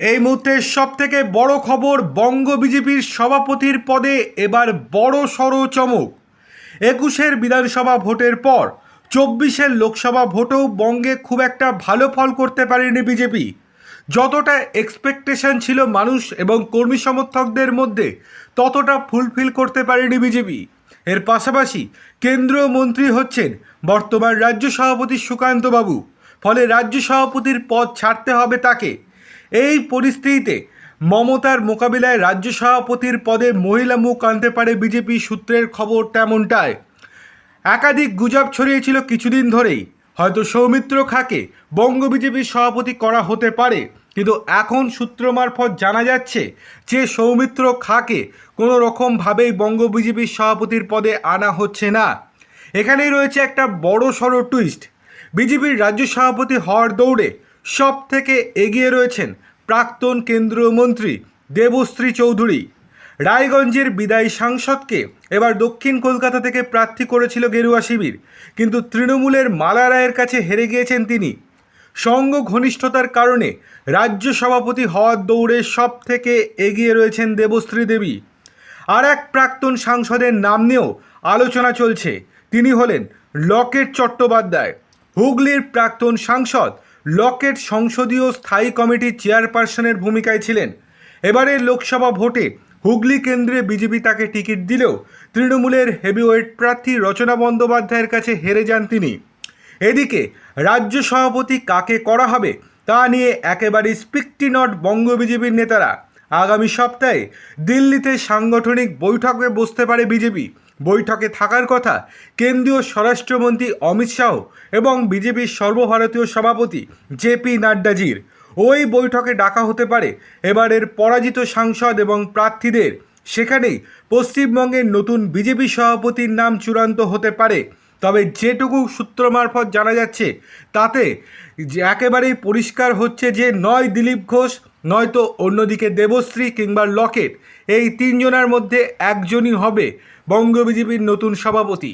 এই মুহূর্তে সব থেকে বড় খবর, বঙ্গ বিজেপির সভাপতির পদে এবার বড় সড় চমক। একুশের বিধানসভা ভোটের পর চব্বিশের লোকসভা ভোটেও বঙ্গে খুব একটা ভালো ফল করতে পারেনি বিজেপি। যতটা এক্সপেকটেশন ছিল মানুষ এবং কর্মী সমর্থকদের মধ্যে, ততটা ফুলফিল করতে পারেনি বিজেপি। এর পাশাপাশি কেন্দ্রীয় মন্ত্রী হচ্ছেন বর্তমান রাজ্য সভাপতি সুকান্তবাবু ফলে রাজ্য সভাপতির পদ ছাড়তে হবে তাকে। এই পরিস্থিতিতে মমতার মোকাবিলায় রাজ্য সভাপতির পদে মহিলা মুখ আনতে পারে বিজেপি সূত্রের খবর তেমনটায় একাধিক গুজব ছড়িয়েছিল কিছুদিন ধরেই। হয়তো সৌমিত্র খাকে বঙ্গ বিজেপির সভাপতি করা হতে পারে, কিন্তু এখন সূত্র মারফত জানা যাচ্ছে যে সৌমিত্র খাকে কোনো রকমভাবেই বঙ্গ বিজেপির সভাপতির পদে আনা হচ্ছে না। এখানেই রয়েছে একটা বড় সড়ো টুইস্ট বিজেপির রাজ্য সভাপতি হওয়ার দৌড়ে সব থেকে এগিয়ে রয়েছেন প্রাক্তন কেন্দ্রীয় মন্ত্রী দেবশ্রী চৌধুরী। রায়গঞ্জের বিদায়ী সাংসদকে এবার দক্ষিণ কলকাতা থেকে প্রার্থী করেছিল গেরুয়া শিবির, কিন্তু তৃণমূলের মালা রায়ের কাছে হেরে গিয়েছেন তিনি। সঙ্গ ঘনিষ্ঠতার কারণে রাজ্য সভাপতি হওয়ার দৌড়ে সব থেকে এগিয়ে রয়েছেন দেবশ্রী দেবী। আর এক প্রাক্তন সাংসদের নাম নিয়েও আলোচনা চলছে। তিনি হলেন লকেট চট্টোপাধ্যায়, হুগলির প্রাক্তন সাংসদ লকেট সংসদীয় স্থায়ী কমিটির চেয়ারপারসনের ভূমিকায় ছিলেন। এবারের লোকসভা ভোটে হুগলি কেন্দ্রে বিজেপি তাকে টিকিট দিলেও তৃণমূলের হেভিওয়েট প্রার্থী রচনা বন্দ্যোপাধ্যায়ের কাছে হেরে যান তিনি। এদিকে রাজ্য সভাপতি কাকে করা হবে তা নিয়ে একেবারেই স্পিকটি নট বঙ্গ বিজেপির নেতারা আগামী সপ্তাহে দিল্লিতে সাংগঠনিক বৈঠকে বসতে পারে বিজেপি। বৈঠকে থাকার কথা কেন্দ্রীয় স্বরাষ্ট্রমন্ত্রী অমিত শাহ এবং বিজেপির সর্বভারতীয় সভাপতি জেপি নাড্ডাজির। ওই বৈঠকে ডাকা হতে পারে এবারের পরাজিত সাংসদ এবং প্রার্থীদের। সেখানেই পশ্চিমবঙ্গের নতুন বিজেপি সভাপতির নাম চূড়ান্ত হতে পারে। তবে যেটুকু সূত্র মারফত জানা যাচ্ছে, তাতে একেবারেই পরিষ্কার হচ্ছে যে নয় দিলীপ ঘোষ নয়তো অন্যদিকে দেবশ্রী কিংবা লকেট এই তিনজনের মধ্যে একজনই হবে বঙ্গ বিজেপির নতুন সভাপতি।